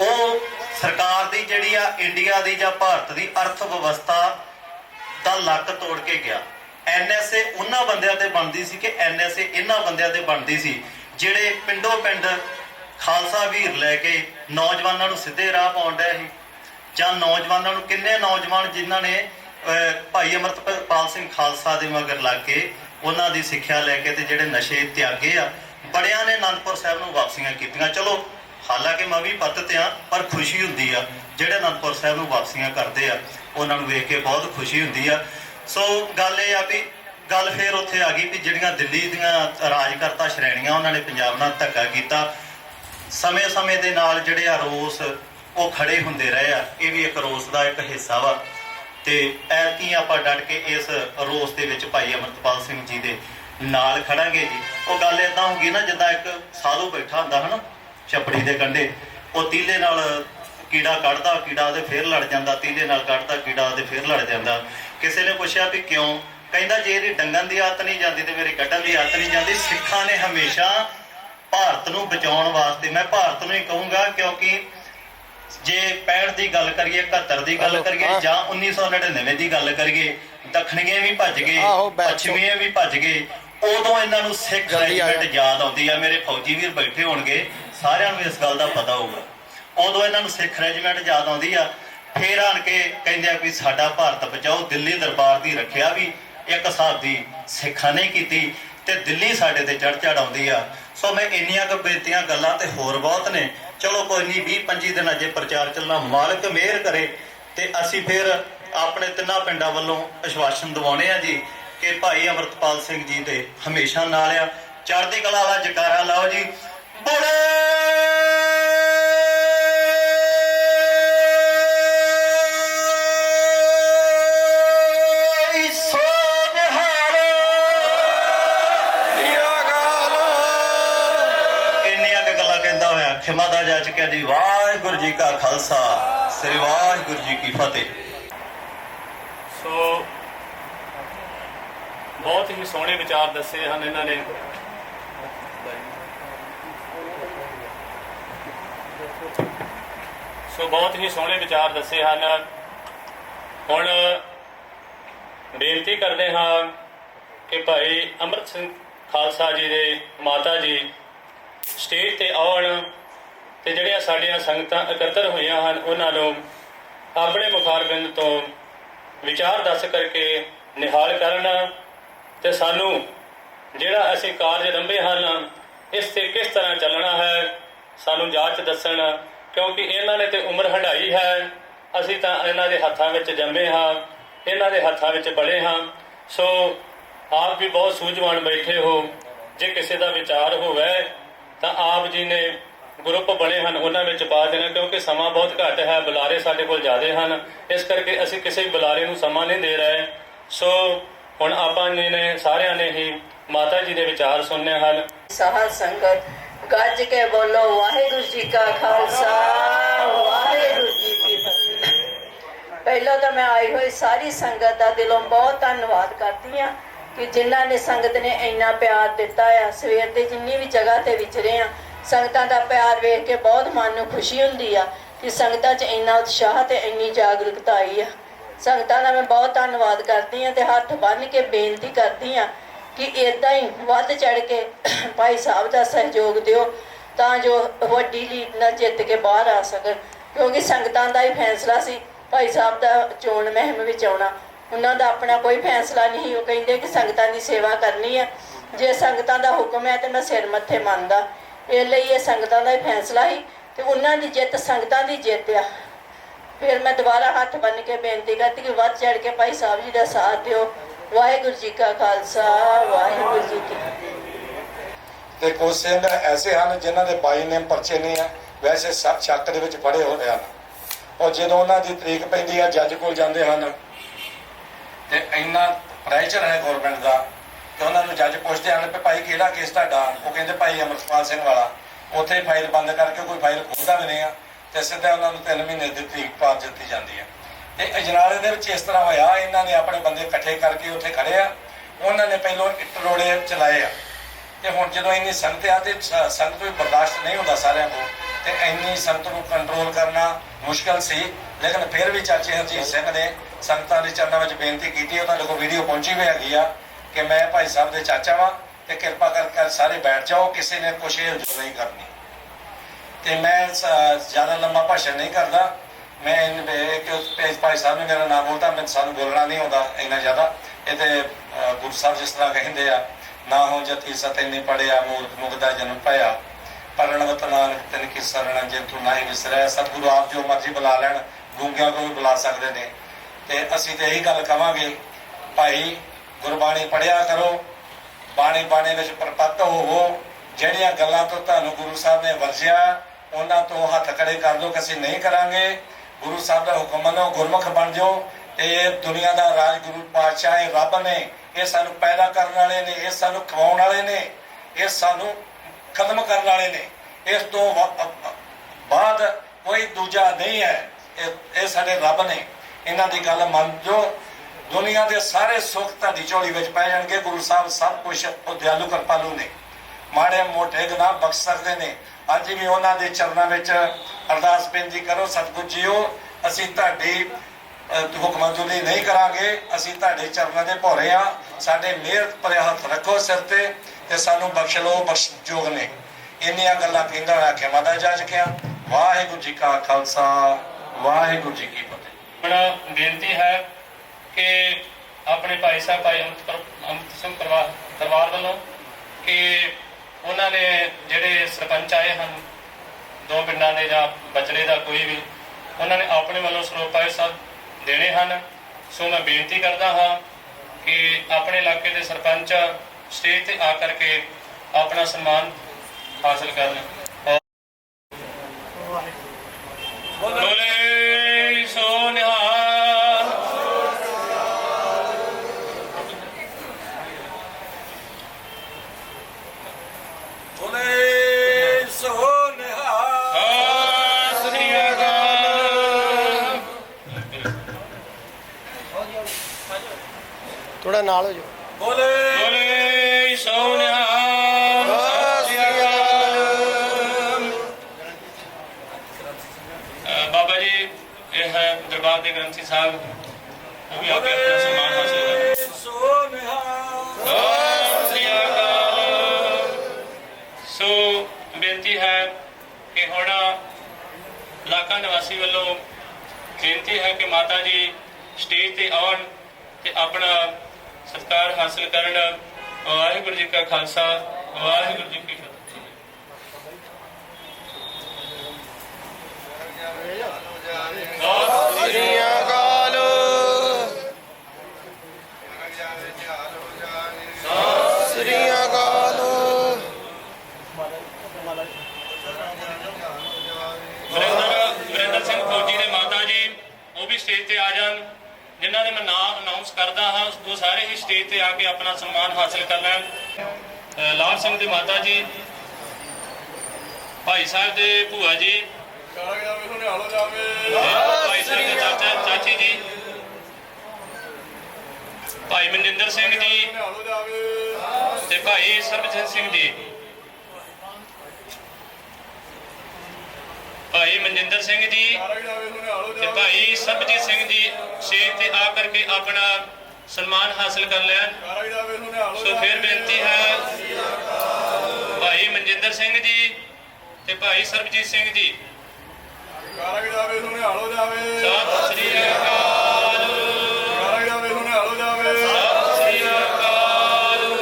ਉਹ ਸਰਕਾਰ ਦੀ ਜਿਹੜੀ ਆ ਇੰਡੀਆ ਦੀ ਜਾਂ ਭਾਰਤ ਦੀ ਅਰਥ ਵਿਵਸਥਾ ਦਾ ਲੱਕ ਤੋੜ ਕੇ ਗਿਆ। ਐਨਐਸਏ ਉਹਨਾਂ ਬੰਦਿਆਂ ਤੇ ਬਣਦੀ ਸੀ ਕਿ ਐਨਐਸਏ ਇਹਨਾਂ ਬੰਦਿਆਂ ਤੇ ਬਣਦੀ ਸੀ, ਜਿਹੜੇ ਪਿੰਡੋਂ ਪਿੰਡ ਖਾਲਸਾ ਵੀਰ ਲੈ ਕੇ ਨੌਜਵਾਨਾਂ ਨੂੰ ਸਿੱਧੇ ਰਾਹ ਪਾਉਣ ਡਿਆ ਸੀ। ਜਾਂ ਨੌਜਵਾਨਾਂ ਨੂੰ ਕਿੰਨੇ ਨੌਜਵਾਨ ਜਿਨ੍ਹਾਂ ਨੇ ਭਾਈ ਅਮਰਤਪਾਲ ਸਿੰਘ ਖਾਲਸਾ ਦੇ ਮਗਰ ਲੱਗ ਕੇ ਉਹਨਾਂ ਦੀ ਸਿੱਖਿਆ ਲੈ ਕੇ ਤੇ ਜਿਹੜੇ ਨਸ਼ੇ ਤਿਆਗੇ ਆ, ਬੜਿਆਂ ਨੇ ਅਨੰਦਪੁਰ ਸਾਹਿਬ ਨੂੰ ਵਾਪਸੀਆਂ ਕੀਤੀਆਂ। ਚਲੋ, ਹਾਲਾਂਕਿ ਮੈਂ ਵੀ ਪੱਤ ਆ, ਪਰ ਖੁਸ਼ੀ ਹੁੰਦੀ ਆ, ਜਿਹੜੇ ਅਨੰਦਪੁਰ ਸਾਹਿਬ ਨੂੰ ਵਾਪਸੀਆਂ ਕਰਦੇ ਆ, ਉਹਨਾਂ ਨੂੰ ਵੇਖ ਕੇ ਬਹੁਤ ਖੁਸ਼ੀ ਹੁੰਦੀ ਆ। ਸੋ, ਗੱਲ ਇਹ ਆ ਵੀ ਗੱਲ ਫੇਰ ਉੱਥੇ ਆ ਗਈ ਵੀ ਜਿਹੜੀਆਂ ਦਿੱਲੀ ਦੀਆਂ ਰਾਜਕਰਤਾ ਸ਼੍ਰੇਣੀਆਂ ਉਹਨਾਂ ਨੇ ਪੰਜਾਬ ਨਾਲ ਧੱਕਾ ਕੀਤਾ। ਸਮੇਂ-ਸਮੇਂ ਦੇ ਨਾਲ ਜਿਹੜੇ ਆ ਰੋਸ ਉਹ ਖੜੇ ਹੁੰਦੇ ਰਹੇ ਆ। ਇਹ ਵੀ ਇੱਕ ਰੋਸ ਦਾ ਇੱਕ ਹਿੱਸਾ ਵਾ। ਤੇ ਐਤਕੀ ਆਪਾਂ ਡਟ ਕੇ ਇਸ ਰੋਸ ਦੇ ਵਿੱਚ ਭਾਈ ਅਮਰਤਪਾਲ ਸਿੰਘ ਜੀ ਦੇ ਨਾਲ ਖੜਾਂਗੇ ਜੀ। ਉਹ ਗੱਲ ਇਦਾਂ ਹੋਗੀ ਨਾ, ਜਿੱਦਾਂ ਇੱਕ ਸਾਧੂ ਬੈਠਾ ਹੁੰਦਾ ਹਨਾ, ਛਪੜੀ ਦੇ ਕੰਢੇ, ਉਹ ਤੀਲੇ ਨਾਲ ਕੀੜਾ ਕੱਢਦਾ, ਕੀੜਾ ਉਹਦੇ ਫੇਰ ਲੜ ਜਾਂਦਾ, ਤੀਲੇ ਨਾਲ ਕੱਢਦਾ, ਕੀੜਾ ਉਹਦੇ ਫੇਰ ਲੜ ਜਾਂਦਾ। ਕਿਸੇ ਨੇ ਪੁੱਛਿਆ ਵੀ ਕਿਉਂ? ਕਹਿੰਦਾ ਜੇ ਇਹਦੀ ਡੰਗਣ ਦੀ ਆਦਤ ਨਹੀਂ ਜਾਂਦੀ ਤੇ ਮੇਰੇ ਕੱਢਣ ਦੀ ਆਦਤ ਨਹੀਂ ਜਾਂਦੀ। ਸਿੱਖਾਂ ਨੇ ਹਮੇਸ਼ਾ ਭਾਰਤ ਨੂੰ ਬਚਾਉਣ ਵਾਸਤੇ, ਮੈਂ ਭਾਰਤ ਨੂੰ ਹੀ ਕਹੂੰਗਾ ਕਿਉਂਕਿ ਜੇ 65 ਦੀ ਗੱਲ ਕਰੀਏ 71 ਦੀ ਗੱਲ ਕਰੀਏ। ਜਾਂ 1999 ਦੀ ਗੱਲ ਕਰੀਏ ਦੱਖਣੀਏ ਵੀ ਭੱਜ ਗਏ। ਪੱਛਮੀਏ ਵੀ ਭੱਜ ਗਏ ਉਦੋਂ ਇਹਨਾਂ ਨੂੰ ਸਿੱਖ ਰੈਜੀਮੈਂਟ ਯਾਦ ਆਉਂਦੀ ਆ ਮੇਰੇ ਫੌਜੀ ਵੀਰ ਬੈਠੇ ਹੋਣਗੇ ਸਾਰਿਆਂ ਨੂੰ ਇਸ ਗੱਲ ਦਾ ਪਤਾ ਹੋਊਗਾ ਉਦੋਂ ਇਹਨਾਂ ਨੂੰ ਸਿੱਖ ਰੈਜੀਮੈਂਟ ਯਾਦ ਆਉਂਦੀ ਆ ਫੇਰ ਆਣ ਕੇ ਕਹਿੰਦੇ ਆ ਵੀ ਸਾਡਾ ਭਾਰਤ ਬਚਾਓ ਦਿੱਲੀ ਦਰਬਾਰ ਦੀ ਰੱਖਿਆ ਵੀ ਇੱਕ ਹਿਸਾਬ ਦੀ ਸਿੱਖਾਂ ਨੇ ਕੀਤੀ ਤੇ ਦਿੱਲੀ ਸਾਡੇ ਤੇ ਚੜ ਚੜ ਆਉਂਦੀ ਆ ਸੋ ਮੈਂ ਇੰਨੀਆਂ ਕੁ ਬੇਨਤੀਆਂ ਗੱਲਾਂ ਤੇ ਹੋਰ ਬਹੁਤ ਨੇ ਚਲੋ ਕੋਈ ਨਹੀਂ 20 25 ਦਿਨ ਅਜੇ ਪ੍ਰਚਾਰ ਚੱਲਣਾ, ਮਾਲਕ ਮਿਹਰ ਕਰੇ ਤੇ ਅਸੀਂ ਫਿਰ ਆਪਣੇ ਤਿੰਨਾਂ ਪਿੰਡਾਂ ਵੱਲੋਂ ਅਸ਼ਵਾਸਨ ਦਿਵਾਉਣੇ ਆ ਜੀ ਕਿ ਭਾਈ ਅਮਰਤਪਾਲ ਸਿੰਘ ਜੀ ਦੇ ਹਮੇਸ਼ਾ ਨਾਲ ਆ। ਚੜ੍ਹਦੀ ਕਲਾ ਵਾਲਾ ਜਕਾਰਾ, ਲਾਓ ਜੀ। ਬੋਲੇ! ਚੁੱਕਿਆ ਜੀ। ਵਾਹਿਗੁਰੂ ਜੀ ਕਾ ਖਾਲਸਾ, ਸ੍ਰੀ ਵਾਹਿਗੁਰੂ ਜੀ ਕੀ ਫਤਿਹ। ਸੋ, ਬਹੁਤ ਹੀ ਸੋਹਣੇ ਵਿਚਾਰ ਦੱਸੇ ਹਨ ਇਹਨਾਂ ਨੇ। ਸੋ, ਬਹੁਤ ਹੀ ਸੋਹਣੇ ਵਿਚਾਰ ਦੱਸੇ ਹਨ। ਹੁਣ ਬੇਨਤੀ ਕਰਦੇ ਹਾਂ ਕਿ ਭਾਈ ਅੰਮ੍ਰਿਤ ਸਿੰਘ ਖਾਲਸਾ ਜੀ ਦੇ ਮਾਤਾ ਜੀ, ਸਟੇਜ ਤੇ ਆਉਣ। ਤੇ ਜਿਹੜੀਆਂ ਸਾਡੀਆਂ ਸੰਗਤਾਂ ਇਕੱਤਰ ਹੋਈਆਂ ਹਨ, ਉਹਨਾਂ ਨੂੰ ਆਪਣੇ ਮੁਖਾਰਬਿੰਦ ਤੋਂ ਵਿਚਾਰ ਦੱਸ ਕਰਕੇ ਨਿਹਾਲ ਕਰਨ ਤੇ ਸਾਨੂੰ ਜਿਹੜਾ ਅਸੀਂ ਕਾਰਜ ਰੰਭੇ ਹਨ, ਇਸ ਤੇ ਕਿਸ ਤਰ੍ਹਾਂ ਚੱਲਣਾ ਹੈ, ਸਾਨੂੰ ਜਾਂਚ ਦੱਸਣ, ਕਿਉਂਕਿ ਇਹਨਾਂ ਨੇ ਤੇ ਉਮਰ ਹੰਢਾਈ ਹੈ, ਅਸੀਂ ਤਾਂ ਇਹਨਾਂ ਦੇ ਹੱਥਾਂ ਵਿੱਚ ਜੰਮੇ ਹਾਂ, ਇਹਨਾਂ ਦੇ ਹੱਥਾਂ ਵਿੱਚ ਬੜੇ ਹਾਂ। ਸੋ ਆਪ ਵੀ ਬਹੁਤ ਸੂਝਵਾਨ ਬੈਠੇ ਹੋ, ਜੇ ਕਿਸੇ ਦਾ ਵਿਚਾਰ ਹੋਵੇ, ਤਾਂ ਆਪ ਜੀ ਨੇ ਗਰੁੱਪ ਬਣੇ ਹਨ, ਉਹਨਾਂ ਵਿੱਚ ਪਾ ਦੇਣਾ ਕਿਉਂਕਿ ਸਮਾਂ ਬਹੁਤ ਘੱਟ ਹੈ, ਬੁਲਾਰੇ ਸਾਡੇ ਕੋਲ ਜ਼ਿਆਦੇ ਹਨ। ਇਸ ਕਰਕੇ ਅਸੀਂ ਕਿਸੇ ਬੁਲਾਰੇ ਨੂੰ ਸਮਾਂ ਨਹੀਂ ਦੇ ਰਹੇ। ਸੋ ਹੁਣ ਆਪਾਂ ਜੀ ਨੇ ਸਾਰਿਆਂ ਨੇ ਹੀ ਮਾਤਾ ਜੀ ਦੇ ਵਿਚਾਰ ਸੁਣਨੇ ਹਨ। ਸਾਧ ਸੰਗਤ, ਗੱਜ ਕੇ ਬੋਲੋ, ਵਾਹਿਗੁਰੂ ਜੀ ਕਾ ਖਾਲਸਾ, ਵਾਹਿਗੁਰੂ ਜੀ ਕੀ ਫਤਿਹ। ਪਹਿਲਾਂ ਤਾਂ ਮੈਂ ਆਈ ਹੋਈ ਸਾਰੀ ਸੰਗਤ ਦਾ ਦਿਲੋਂ ਬਹੁਤ ਧੰਨਵਾਦ ਕਰਦੀ ਹਾਂ ਕਿ ਜਿਨ੍ਹਾਂ ਨੇ ਸੰਗਤ ਨੇ ਇੰਨਾ ਪਿਆਰ ਦਿੱਤਾ ਆ। ਸਵੇਰ ਦੇ ਜਿੰਨੀ ਵੀ ਜਗ੍ਹਾ ਤੇ ਵਿਚਰੇ ਆ ਸੰਗਤਾਂ ਦਾ ਪਿਆਰ ਵੇਖ ਕੇ ਬਹੁਤ ਮਨ ਨੂੰ ਖੁਸ਼ੀ ਹੁੰਦੀ ਆ ਕਿ ਸੰਗਤਾਂ 'ਚ ਇੰਨਾ ਉਤਸ਼ਾਹ ਤੇ ਇੰਨੀ ਜਾਗਰੂਕਤਾ ਆਈ ਆ। ਸੰਗਤਾਂ ਦਾ ਮੈਂ ਬਹੁਤ ਧੰਨਵਾਦ ਕਰਦੀ ਹਾਂ ਤੇ ਹੱਥ ਬੰਨ੍ਹ ਕੇ ਬੇਨਤੀ ਕਰਦੀ ਹਾਂ ਕਿ ਇਦਾਂ ਹੀ ਵੱਧ ਚੜ ਕੇ ਭਾਈ ਸਾਹਿਬ ਦਾ ਸਹਿਯੋਗ ਦਿਓ ਤਾਂ ਜੋ ਵੱਡੀ ਲੀਡ ਨਾਲ ਜਿੱਤ ਕੇ ਬਾਹਰ ਆ ਸਕਣ। ਕਿਉਂਕਿ ਸੰਗਤਾਂ ਦਾ ਹੀ ਫੈਸਲਾ ਸੀ ਭਾਈ ਸਾਹਿਬ ਦਾ ਚੋਣ ਮਹਿਮ ਵਿੱਚ ਆਉਣਾ। ਉਹਨਾਂ ਦਾ ਆਪਣਾ ਕੋਈ ਫੈਸਲਾ ਨਹੀਂ ਉਹ ਕਹਿੰਦੇ ਕਿ ਸੰਗਤਾਂ ਦੀ ਸੇਵਾ ਕਰਨੀ ਹੈ ਜੇ ਸੰਗਤਾਂ ਦਾ ਹੁਕਮ ਹੈ ਤੇ ਮੈਂ ਸਿਰ ਮੱਥੇ ਮੰਨਦਾ। ਇਹ ਲਈ ਇਹ ਸੰਗਤਾਂ ਦਾ ਹੀ ਫੈਸਲਾ ਸੀ ਤੇ ਉਹਨਾਂ ਦੀ ਜਿੱਤ ਸੰਗਤਾਂ ਦੀ ਜਿੱਤ ਆ। ਫਿਰ ਮੈਂ ਦੁਬਾਰਾ ਹੱਥ ਬੰਨ ਕੇ ਬੇਨਤੀ ਕਰਦੀ ਕਿ ਵੱਧ ਚੜ ਕੇ ਭਾਈ ਸਾਹਿਬ ਜੀ ਦਾ ਸਾਥ ਦਿਓ। ਵਾਹਿਗੁਰੂ ਜੀ ਕਾ ਖਾਲਸਾ, ਵਾਹਿਗੁਰੂ ਜੀ ਕੀ ਤੇ ਕੁਝ ਸਿੰਘ ਐਸੇ ਹਨ ਜਿਨ੍ਹਾਂ ਦੇ ਬਾਈ ਨੇਮ ਪਰਚੇ ਨਹੀਂ ਆ, ਵੈਸੇ ਸਭ ਛੱਕ ਦੇ ਵਿੱਚ ਫੜੇ ਹੋਏ ਹਨ। ਔਰ ਜਦੋਂ ਉਹਨਾਂ ਦੀ ਤਰੀਕ ਪੈਂਦੀ ਆ, ਜੱਜ ਕੋਲ ਜਾਂਦੇ ਹਨ। ਤੇ ਇੰਨਾ ਪ੍ਰੈਸ਼ਰ ਹੈ ਗਵਰਨਮੈਂਟ ਦਾ ਤੇ ਉਹਨਾਂ ਨੂੰ ਜੱਜ ਪੁੱਛਦੇ ਹਨ ਕਿ ਭਾਈ ਕਿਹੜਾ ਕੇਸ ਤੁਹਾਡਾ? ਉਹ ਕਹਿੰਦੇ ਭਾਈ ਅਮਰਪਾਲ ਸਿੰਘ ਵਾਲਾ। ਉੱਥੇ ਫਾਈਲ ਬੰਦ ਕਰਕੇ ਕੋਈ ਫਾਈਲ ਖੋਲਦਾ ਵੀ ਨਹੀਂ ਆ ਤੇ ਸਿੱਧਾ ਉਹਨਾਂ ਨੂੰ 3 ਮਹੀਨੇ ਦੀ ਤਰੀਕ ਪਾ ਦਿੱਤੀ ਜਾਂਦੀ ਹੈ ਤੇ ਅਜਨਾਲੇ ਦੇ ਵਿੱਚ ਇਸ ਤਰ੍ਹਾਂ ਹੋਇਆ, ਇਹਨਾਂ ਨੇ ਆਪਣੇ ਬੰਦੇ ਇਕੱਠੇ ਕਰਕੇ ਉੱਥੇ ਖੜੇ ਆ। ਉਹਨਾਂ ਨੇ ਪਹਿਲਾਂ ਇੱਟ ਚਲਾਏ ਆ। ਤੇ ਹੁਣ ਜਦੋਂ ਇੰਨੀ ਸੰਗਤ ਆ ਤੇ ਸੰਗਤ ਵੀ ਬਰਦਾਸ਼ਤ ਨਹੀਂ ਹੁੰਦਾ ਸਾਰਿਆਂ ਕੋਲ। ਤੇ ਇੰਨੀ ਸੰਗਤ ਨੂੰ ਕੰਟਰੋਲ ਕਰਨਾ ਮੁਸ਼ਕਲ ਸੀ। ਲੇਕਿਨ ਫਿਰ ਵੀ ਚਾਚੇ ਹਰਜੀਤ ਸਿੰਘ ਨੇ ਸੰਗਤਾਂ ਦੇ ਚਰਨਾਂ ਵਿੱਚ ਬੇਨਤੀ ਕੀਤੀ ਉਹਨਾਂ ਦੇ ਕੋਲ ਵੀਡੀਓ ਪਹੁੰਚੀ ਵੀ ਹੈਗੀ ਆ। ਕਿ ਮੈਂ ਭਾਈ ਸਾਹਿਬ ਦੇ ਚਾਚਾ ਵਾਂ ਤੇ ਕਿਰਪਾ ਕਰਕੇ ਸਾਰੇ ਬੈਠ ਜਾਓ, ਕਿਸੇ ਨੇ ਕੁਛ ਹਿਲਜੁਲ ਨਹੀਂ ਕਰਨੀ। ਤੇ ਮੈਂ ਜ਼ਿਆਦਾ ਲੰਮਾ ਭਾਸ਼ਣ ਨਹੀਂ ਕਰਦਾ। ਮੈਂ ਇਹਨ- ਇਹ ਕਿ ਉਸ ਭਾਈ ਸਾਹਿਬ ਨੇ ਮੇਰਾ ਨਾਮ ਬੋਲਤਾ, ਮੈਨੂੰ ਸਾਨੂੰ ਬੋਲਣਾ ਨਹੀਂ ਆਉਂਦਾ ਇੰਨਾ ਜ਼ਿਆਦਾ। ਇਹ ਤੇ ਗੁਰੂ ਸਾਹਿਬ ਜਿਸ ਤਰ੍ਹਾਂ ਕਹਿੰਦੇ ਆ, ਨਾ ਹੋ ਜਤੀ ਸਤੇ ਨਹੀਂ ਪੜਿਆ ਮੂਰਖ ਮੁਗਦਾ ਜਨਮ ਪਾਇਆ ਪਰਣਵਤ ਨਾਨਕ ਤਨ ਕੀ ਸਰਣ ਜੇ ਤੂੰ ਨਹੀਂ ਵਿਸਰਿਆ ਸਤਿਗੁਰੂ ਆਪ ਜੋ ਮਰਜ਼ੀ ਬੁਲਾ ਲੈਣ, ਗੂੰਗਿਆਂ ਨੂੰ ਵੀ ਬੁਲਾ ਸਕਦੇ ਨੇ। ਤੇ ਅਸੀਂ ਤੇ ਇਹੀ ਗੱਲ ਕਵਾਂਗੇ, ਭਾਈ ਗੁਰਬਾਣੀ ਪੜਿਆ ਕਰੋ। ਬਾਣੀ ਬਾਣੀ ਵਿੱਚ ਪ੍ਰਪੱਤ ਹੋਵੋ। ਜਿਹੜੀਆਂ ਗੱਲਾਂ ਤੋਂ ਤੁਹਾਨੂੰ ਗੁਰੂ ਸਾਹਿਬ ਨੇ ਵਰਜਿਆ, ਉਹਨਾਂ ਤੋਂ ਹੱਥ ਖੜੇ ਕਰ ਦਿਓ ਕਿ ਅਸੀਂ ਨਹੀਂ ਕਰਾਂਗੇ। ਗੁਰੂ ਸਾਹਿਬ ਦਾ ਹੁਕਮ ਮੰਨੋ, ਗੁਰਮੁਖ ਬਣ ਜਾਓ। ਤੇ ਇਹ ਦੁਨੀਆ ਦਾ ਰਾਜ ਗੁਰੂ ਪਾਤਸ਼ਾਹ ਇਹ ਰੱਬ ਨੇ। ਇਹ ਸਾਨੂੰ ਪੈਦਾ ਕਰਨ ਵਾਲੇ ਨੇ, ਇਹ ਸਾਨੂੰ ਖਵਾਉਣ ਵਾਲੇ ਨੇ। ਇਹ ਸਾਨੂੰ ਖਤਮ ਕਰਨ ਵਾਲੇ ਨੇ। ਇਸ ਤੋਂ ਬਾਅਦ ਕੋਈ ਦੂਜਾ ਨਹੀਂ ਹੈ। ਇਹ ਇਹ ਸਾਡੇ ਰੱਬ ਨੇ। ਇਹਨਾਂ ਦੀ ਗੱਲ ਮੰਨ ਜੋ ਦੁਨੀਆ ਦੇ ਸਾਰੇ ਸੁੱਖ ਤੁਹਾਡੀ ਝੋਲੀ ਵਿੱਚ ਪੈ ਜਾਣਗੇ। ਗੁਰੂ ਸਾਹਿਬ ਸਭ ਕੁਝ ਉਹ ਦਿਆਲੂ ਕਿਰਪਾਲੂ ਨੇ। ਮਾੜੇ ਮੋਟੇ ਗੁਨਾਹ ਬਖਸ਼ ਸਕਦੇ ਨੇ। ਅੱਜ ਵੀ ਉਹਨਾਂ ਦੇ ਚਰਨਾਂ ਵਿੱਚ ਅਰਦਾਸ ਬੇਨਤੀ ਕਰੋ ਸਤਿਗੁਰ ਜੀਓ ਅਸੀਂ ਤੁਹਾਡੀ ਅਹ, ਹੁਕਮਤੁਲੀ ਨਹੀਂ ਕਰਾਂਗੇ। ਅਸੀਂ ਤੁਹਾਡੇ ਚਰਨਾਂ ਦੇ ਭੋਰੇ ਆ ਸਾਡੇ ਮਿਹਰ ਭਰੇ ਹੱਥ ਰੱਖੋ ਸਿਰ ਤੇ ਤੇ ਸਾਨੂੰ ਬਖਸ਼ ਲਓ ਬਖਸ਼ ਬਖਸ਼ਯੋਗ ਨੇ। ਇੰਨੀਆਂ ਗੱਲਾਂ ਕਹਿੰਦਾ ਹੋਇਆ ਮਾਦਾ ਜੱਜ ਕਿਆ ਵਾਹਿਗੁਰੂ ਜੀ ਕਾ ਖਾਲਸਾ ਵਾਹਿਗੁਰੂ ਜੀ ਕੀ ਫਤਿਹ। ਹੁਣ ਬੇਨਤੀ ਹੈ ਕਿ ਆਪਣੇ ਭਾਈ ਸਾਹਿਬ, ਭਾਈ ਅਮਿਤ ਪਰ- ਅਮਿਤ ਸਿੰਘ ਪਰਿਵਾਰ ਪਰਿਵਾਰ ਵੱਲੋਂ ਕਿ ਉਹਨਾਂ ਨੇ ਜਿਹੜੇ ਸਰਪੰਚ ਆਏ ਹਨ, ਦੋ ਪਿੰਡਾਂ ਦੇ ਜਾਂ ਬਚੜੇ ਦਾ ਕੋਈ ਵੀ, ਉਹਨਾਂ ਨੇ ਆਪਣੇ ਵੱਲੋਂ ਸਰੋਪਾਏ ਸਾਹਿਬ ਦੇਣੇ ਹਨ। ਸੋ ਮੈਂ ਬੇਨਤੀ ਕਰਦਾ ਹਾਂ ਕਿ ਆਪਣੇ ਇਲਾਕੇ ਦੇ ਸਰਪੰਚ ਸਟੇਜ ਤੇ ਆ ਕਰਕੇ ਆਪਣਾ ਸਨਮਾਨ ਹਾਸਲ ਕਰਨ। ਬੇਨਤੀ ਹੈ ਕਿ ਹੁਣ ਇਲਾਕਾ ਨਿਵਾਸੀ ਵੱਲੋਂ ਬੇਨਤੀ ਹੈ ਕਿ ਮਾਤਾ ਜੀ ਸਟੇਜ ਤੇ ਆਉਣ ਤੇ ਆਪਣਾ ਸਤਿਕਾਰ ਹਾਸਲ ਕਰਨ। ਵਾਹਿਗੁਰੂ ਜੀ ਕਾ ਖਾਲਸਾ, ਵਾਹਿਗੁਰੂ ਜੀ ਕੀ ਫਤਿਹ। ਸ੍ਰੀ ਅਕਾਲ ਸ੍ਰੀ ਅਕਾਲ ਵਰਿੰਦਰ ਵਰਿੰਦਰ ਸਿੰਘ ਫੌਜੀ ਦੇ ਮਾਤਾ ਜੀ ਉਹ ਵੀ ਸਟੇਜ ਤੇ ਆ ਜਾਣ। ਜਿਨ੍ਹਾਂ ਦੇ ਮੈਂ ਨਾਮ ਅਨਾਉਂਸ ਕਰਦਾ ਹਾਂ ਉਹ ਸਾਰੇ ਹੀ ਸਟੇਜ ਤੇ ਆ ਕੇ ਆਪਣਾ ਸਨਮਾਨ ਹਾਸਲ ਕਰ ਲੈਣ। ਲਾਲ ਸਿੰਘ ਦੇ ਮਾਤਾ ਜੀ ਭਾਈ ਸਾਹਿਬ ਦੇ ਭੂਆ ਜੀ। ਭਾਈ ਸਾਹਿਬ ਦੇ ਚਾਚਾ ਚਾਚੀ ਜੀ। ਭਾਈ ਮਨਜਿੰਦਰ ਸਿੰਘ ਜੀ। ਤੇ ਭਾਈ ਸਰਬਜੀਤ ਸਿੰਘ ਜੀ। ਭਾਈ ਮਨਜਿੰਦਰ ਸਿੰਘ ਜੀ ਤੇ ਭਾਈ ਸਰਬਜੀਤ ਸਿੰਘ ਜੀ ਸਟੇਜ ਤੇ ਆ ਕਰਕੇ ਆਪਣਾ ਸਨਮਾਨ ਹਾਸਲ ਕਰ ਲੈਣ। ਸੋ ਫਿਰ ਬੇਨਤੀ ਹੈ ਭਾਈ ਮਨਜਿੰਦਰ ਸਿੰਘ ਜੀ ਤੇ ਭਾਈ ਸਰਬਜੀਤ ਸਿੰਘ ਜੀ। ਕਾਰਗ ਜਾਵੇ ਸੁਣੇ ਹਾਲੋ ਜਾਵੇ ਸਤਿ ਸ੍ਰੀ ਅਕਾਲ। ਕਾਰਗ ਜਾਵੇ ਸੁਣੇ ਹਾਲੋ ਜਾਵੇ ਸਤਿ ਸ੍ਰੀ ਅਕਾਲ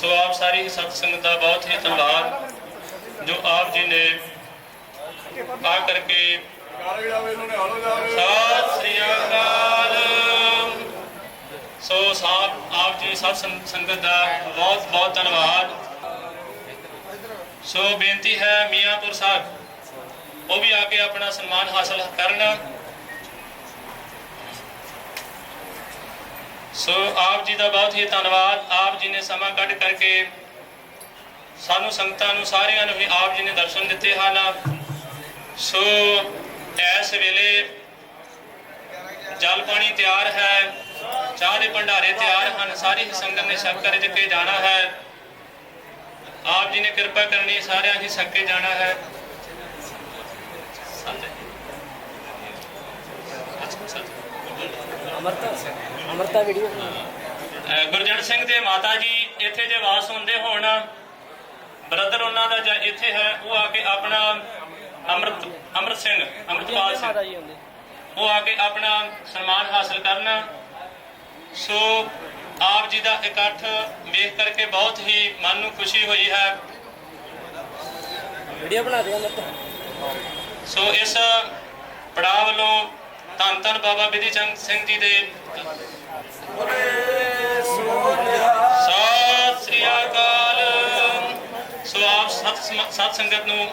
ਸੋ ਆਪ ਸਾਰੀ ਹੀ ਸੰਗਤ ਦਾ ਬਹੁਤ ਹੀ ਧੰਨਵਾਦ। ਜੋ ਆਪ ਜੀ ਨੇ ਆ ਕਰਕੇ ਸਤਿ ਸ੍ਰੀ ਅਕਾਲ। ਸੋ ਸਾਬ ਆਪ ਜੀ ਸਭ ਸੰਗਤ ਦਾ ਬਹੁਤ ਬਹੁਤ ਧੰਨਵਾਦ। ਸੋ ਬੇਨਤੀ ਹੈ ਮੀਆਂਪੁਰ ਸਾਹਿਬ, ਉਹ ਵੀ ਆ ਕੇ ਆਪਣਾ ਸਨਮਾਨ ਹਾਸਲ ਕਰਨ। ਸੋ ਆਪ ਜੀ ਦਾ ਬਹੁਤ ਹੀ ਧੰਨਵਾਦ। ਆਪ ਜੀ ਨੇ ਸਮਾਂ ਕੱਢ ਕਰਕੇ ਸਾਨੂੰ ਸੰਗਤਾਂ ਨੂੰ ਸਾਰਿਆਂ ਨੂੰ ਵੀ ਆਪ ਜੀ ਨੇ ਦਰਸ਼ਨ ਦਿੱਤੇ ਹਨ। ਸੋ ਇਸ ਵੇਲੇ ਜਲ ਪਾਣੀ ਤਿਆਰ ਹੈ ਚਾਹ ਦੇ ਭੰਡਾਰੇ ਤਿਆਰ ਹਨ ਸਾਰੀ ਸੰਗਤ ਨੇ ਛਕ ਕਰ ਕੇ ਜਾਣਾ ਹੈ। ਆਪ ਜੀ ਨੇ ਕਿਰਪਾ ਕਰਨੀ ਸਾਰਿਆਂ ਹੀ ਛਕ ਕੇ ਜਾਣਾ ਹੈ। ਅਮਰਤਾ ਵੀਡੀਓ। ਅਹ ਗੁਰਜੰਟ ਸਿੰਘ ਦੇ ਮਾਤਾ ਜੀ ਇੱਥੇ ਜੇ ਵਾਸ ਹੁੰਦੇ ਹੋਣ ਬ੍ਰਦਰ ਉਹਨਾਂ ਦਾ ਜਾਂ ਇੱਥੇ ਹੈ ਉਹ ਆ ਕੇ ਆਪਣਾ ਅੰਮ੍ਰਿਤ ਅੰਮ੍ਰਿਤ ਸਿੰਘ ਅੰਮ੍ਰਿਤਪਾਲ ਸਿੰਘ। ਉਹ ਆ ਕੇ ਆਪਣਾ ਸਨਮਾਨ ਹਾਸਲ ਕਰਨ। ਸੋ ਆਪ ਜੀ ਦਾ ਇਕੱਠ ਵੇਖ ਕਰਕੇ ਬਹੁਤ ਹੀ ਮਨ ਨੂੰ ਖੁਸ਼ੀ ਹੋਈ ਹੈ। ਵੀਡੀਓ ਬਣਾ ਦੇ ਅਮਰਤਾ। ਸੋ ਇਸ ਪੜਾਅ ਵੱਲੋਂ ਧੰਨ ਧੰਨ ਬਾਬਾ ਬਿਧੀ ਚੰਦ ਸਿੰਘ ਜੀ ਦੇ ਆਪ ਸੰਗਤ ਨੂੰ।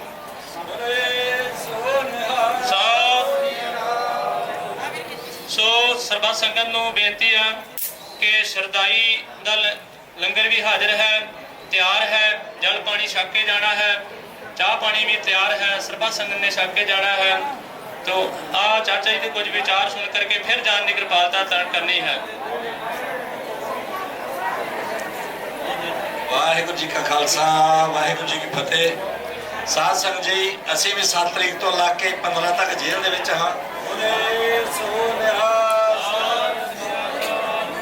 ਸੋ ਸਰਬੱਤ ਸੰਗਤ ਨੂੰ ਬੇਨਤੀ ਹੈ ਕਿ ਸ਼ਰਦਾਈ ਦਾ ਲੰਗਰ ਵੀ ਹਾਜ਼ਰ ਹੈ, ਤਿਆਰ ਹੈ, ਜਲ ਪਾਣੀ ਛਕ ਕੇ ਜਾਣਾ ਹੈ, ਚਾਹ ਪਾਣੀ ਵੀ ਤਿਆਰ ਹੈ, ਸਰਬੱਤ ਸੰਗਤ ਨੇ ਛਕ ਕੇ ਜਾਣਾ ਹੈ। ਤੋ ਆ ਚਾਚਾ ਜੀ ਦੇ ਕੁਝ ਵਿਚਾਰ ਸੁਣ ਕਰਕੇ ਫਿਰ ਜਾਣ ਦੀ ਕਿਰਪਾਲਤਾ ਤਰਨ ਕਰਨੀ ਹੈ। ਵਾਹਿਗੁਰੂ ਜੀ ਕਾ ਖਾਲਸਾ ਵਾਹਿਗੁਰੂ ਜੀ ਕੀ ਫਤਿਹ। ਸਾਧ ਸੰਗਤ ਜੀ ਅਸੀਂ ਵੀ 7 ਤਰੀਕ ਤੋਂ ਲਾ ਕੇ 15 ਤੱਕ ਜੇਲ੍ਹ ਦੇ ਵਿੱਚ ਹਾਂ।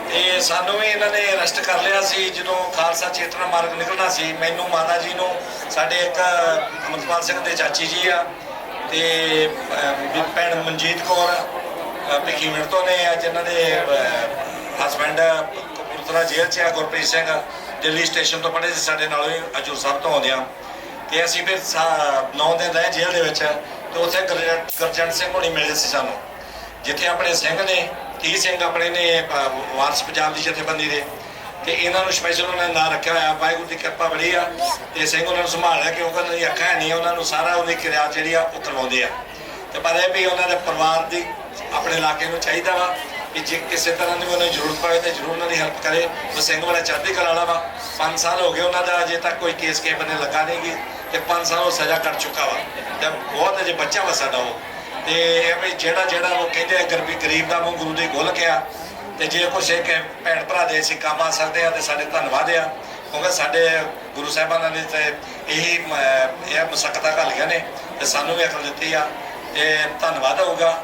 ਤੇ ਸਾਨੂੰ ਵੀ ਇਹਨਾਂ ਨੇ ਅਰੈਸਟ ਕਰ ਲਿਆ ਸੀ ਜਦੋਂ ਖਾਲਸਾ ਚੇਤਨਾ ਮਾਰਗ ਨਿਕਲਣਾ ਸੀ। ਮੈਨੂੰ ਮਾਤਾ ਜੀ ਨੂੰ ਸਾਡੇ ਇੱਕ ਅਮਰਪਾਲ ਸਿੰਘ ਦੇ ਚਾਚੀ ਜੀ ਆ। ਤੇ ਭੈਣ ਮਨਜੀਤ ਕੌਰ ਅਹ, ਭਿੱਖੀਵਿੰਡ ਤੋਂ ਨੇ ਅੱਜ ਇਹਨਾਂ ਦੇ ਹਸਬੰਡ ਕਪੂਰਥਲਾ ਜੇਲ੍ਹ 'ਚ ਆ ਗੁਰਪ੍ਰੀਤ ਸਿੰਘ। ਦਿੱਲੀ ਸਟੇਸ਼ਨ ਤੋਂ ਪੜ੍ਹੇ ਸੀ, ਸਾਡੇ ਨਾਲ ਹੀ ਹਜੂਰ ਸਾਹਿਬ ਤੋਂ ਆਉਂਦੇ ਆ ਤੇ ਅਸੀਂ ਫਿਰ 9 ਦਿਨ ਰਹੇ ਜੇਲ੍ਹ ਦੇ ਵਿੱਚ ਤੇ ਉੱਥੇ ਗੁਰਜੰਟ ਗੁਰਜੰਟ ਸਿੰਘ ਹੋਣੀ ਮਿਲੇ ਸੀ ਸਾਨੂੰ। ਜਿੱਥੇ ਆਪਣੇ ਸਿੰਘ ਨੇ 30 ਸਿੰਘ ਆਪਣੇ ਨੇ ਵਾਰਸ ਪੰਜਾਬ ਦੀ ਜਥੇਬੰਦੀ ਦੇ। ਤੇ ਇਹਨਾਂ ਨੂੰ ਸਪੈਸ਼ਲ ਉਹਨਾਂ ਨੇ ਨਾਂ ਰੱਖਿਆ ਹੋਇਆ, ਵਾਹਿਗੁਰੂ ਦੀ ਕਿਰਪਾ ਬੜੀ ਆ। ਤੇ ਸਿੰਘ ਉਹਨਾਂ ਨੂੰ ਸੰਭਾਲਿਆ ਕਿਉਂਕਿ ਉਹਨਾਂ ਦੀ ਅੱਖਾਂ ਹੈ ਨਹੀਂ, ਉਹਨਾਂ ਨੂੰ ਸਾਰਾ ਉਹਦੀ ਕਿਰਿਆ ਜਿਹੜੀ ਆ ਉਹ ਕਰਵਾਉਂਦੇ ਆ। ਤੇ ਪਰ ਇਹ ਵੀ ਉਹਨਾਂ ਦੇ ਪਰਿਵਾਰ ਦੀ ਆਪਣੇ ਇਲਾਕੇ ਨੂੰ ਚਾਹੀਦਾ ਵਾ। ਵੀ ਜੇ ਕਿਸੇ ਤਰ੍ਹਾਂ ਦੀ ਉਹਨਾਂ ਜ਼ਰੂਰਤ ਪਵੇ ਤਾਂ ਜ਼ਰੂਰ ਉਹਨਾਂ ਦੀ ਹੈਲਪ ਕਰੇ। ਉਹ ਸਿੰਘ ਵਾਲਾ ਚੜ੍ਹਦੀ ਕਲਾ ਵਾਲਾ ਵਾ। 5 ਸਾਲ ਹੋ ਗਏ ਉਹਨਾਂ ਦਾ, ਅਜੇ ਤੱਕ ਕੋਈ ਕੇਸ ਕੇ ਬੰਨੇ ਲੱਗਾ ਨਹੀਂ ਗੀ। ਤੇ 5 ਸਾਲ ਉਹ ਸਜ਼ਾ ਕੱਟ ਚੁੱਕਾ ਵਾ। ਤੇ ਬਹੁਤ ਅਜੇ ਬੱਚਾ ਵਾ ਸਾਡਾ ਉਹ। ਤੇ ਇਹ ਵੀ ਜਿਹੜਾ ਜਿਹੜਾ ਉਹ ਕਹਿੰਦੇ ਆ, ਗਰੀਬੀ ਗਰੀਬ ਦਾ ਮੂੰਹ ਗੁਰੂ ਦੇ ਗੋਲ ਕਿਆ। ਤੇ ਜੇ ਕੁਛ ਇੱਕ ਭੈਣ ਭਰਾ ਦੇ ਅਸੀਂ ਕੰਮ ਆ ਸਕਦੇ ਆ ਤੇ ਸਾਡੇ ਧੰਨਵਾਦ ਆ। ਕਿਉਂਕਿ ਸਾਡੇ ਗੁਰੂ ਸਾਹਿਬਾਨਾਂ ਨੇ ਤੇ ਇਹੀ ਮ- ਇਹ ਮਸਕਤਾ ਘੱਲੀਆਂ ਨੇ। ਤੇ ਸਾਨੂੰ ਵੀ ਅਕਲ ਦਿੱਤੀ ਆ। ਤੇ ਧੰਨਵਾਦ ਹੋਊਗਾ।